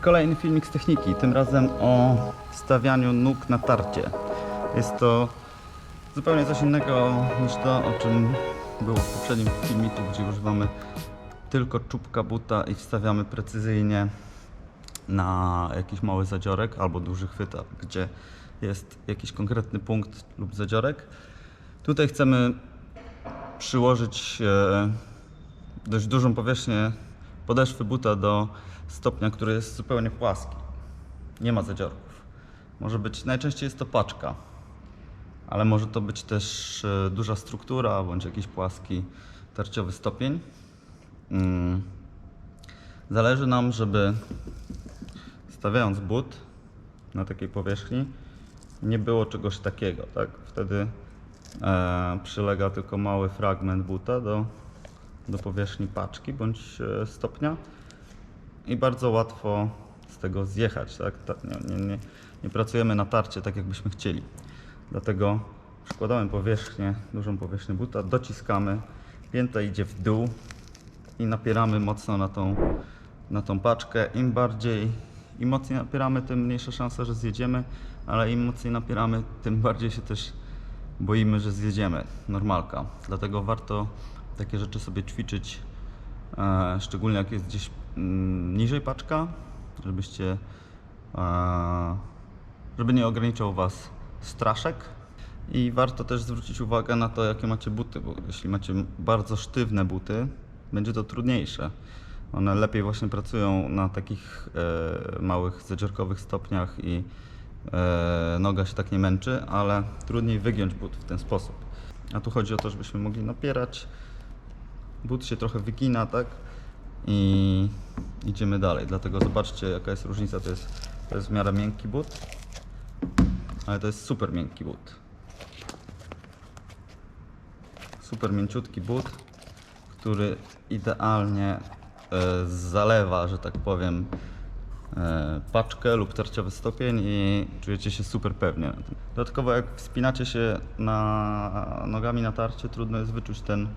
Kolejny filmik z techniki, tym razem o stawianiu nóg na tarcie. Jest to zupełnie coś innego niż to, o czym było w poprzednim filmiku, gdzie używamy tylko czubka buta i wstawiamy precyzyjnie na jakiś mały zadziorek albo duży chwyt, gdzie jest jakiś konkretny punkt lub zadziorek. Tutaj chcemy przyłożyć e, dość dużą powierzchnię podeszwy buta do stopnia, który jest zupełnie płaski. Nie ma zadziorków. Może być, najczęściej jest to paczka, ale może to być też e, duża struktura bądź jakiś płaski tarciowy stopień. Mm. Zależy nam, żeby stawiając but na takiej powierzchni, nie było czegoś takiego, tak? Wtedy e, przylega tylko mały fragment buta do, do powierzchni paczki bądź e, stopnia i bardzo łatwo z tego zjechać, tak? Ta, nie, nie, nie, pracujemy na tarcie tak, jakbyśmy chcieli. Dlatego przykładamy powierzchnię, dużą powierzchnię buta, dociskamy, pięta idzie w dół i napieramy mocno na tą, na tą paczkę. Im bardziej, im mocniej napieramy, tym mniejsza szansa, że zjedziemy, ale im mocniej napieramy, tym bardziej się też boimy, że zjedziemy. Normalka. Dlatego warto takie rzeczy sobie ćwiczyć, e, szczególnie jak jest gdzieś mm, niżej paczka, żebyście, e, żeby nie ograniczał Was straszek. I warto też zwrócić uwagę na to, jakie macie buty, bo jeśli macie bardzo sztywne buty, będzie to trudniejsze. One lepiej właśnie pracują na takich e, małych zadziorkowych stopniach i noga się tak nie męczy, ale trudniej wygiąć but w ten sposób. A tu chodzi o to, żebyśmy mogli napierać. But się trochę wygina, tak? I idziemy dalej. Dlatego zobaczcie, jaka jest różnica. To jest, to jest w miarę miękki but, ale to jest super miękki but. Super mięciutki but, który idealnie e, zalewa, że tak powiem, e, paczkę lub tarciowy stopień i czujecie się super pewnie. Dodatkowo jak wspinacie się na nogami na tarcie, trudno jest wyczuć ten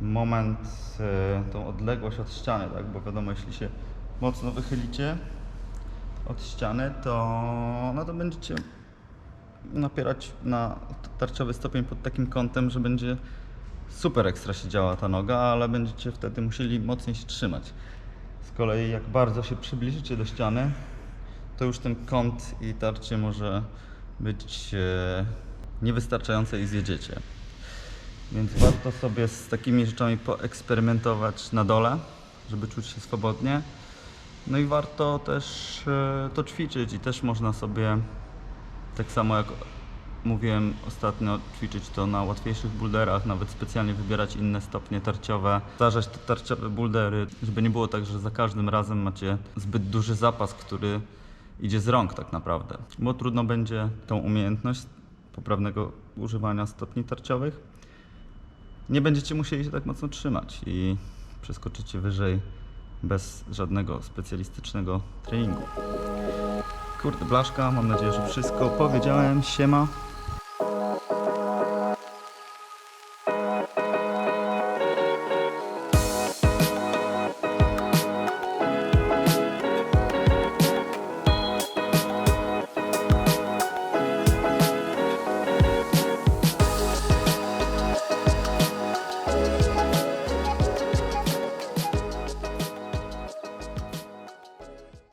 moment, e, tą odległość od ściany, tak? Bo wiadomo, jeśli się mocno wychylicie od ściany, to, no to będziecie napierać na tarczowy stopień pod takim kątem, że będzie super ekstra się działa ta noga, ale będziecie wtedy musieli mocniej się trzymać. Z kolei jak bardzo się przybliżycie do ściany, to już ten kąt i tarcie może być e, niewystarczające i zjedziecie. Więc warto sobie z takimi rzeczami poeksperymentować na dole, żeby czuć się swobodnie. No i warto też e, to ćwiczyć i też można sobie tak samo jak mówiłem ostatnio, ćwiczyć to na łatwiejszych boulderach, nawet specjalnie wybierać inne stopnie tarciowe, zdarzać te tarciowe bouldery, żeby nie było tak, że za każdym razem macie zbyt duży zapas, który idzie z rąk tak naprawdę. Bo trudno będzie tą umiejętność poprawnego używania stopni tarciowych. Nie będziecie musieli się tak mocno trzymać i przeskoczycie wyżej bez żadnego specjalistycznego treningu. Kurde, blaszka, mam nadzieję, że wszystko powiedziałem. Siema.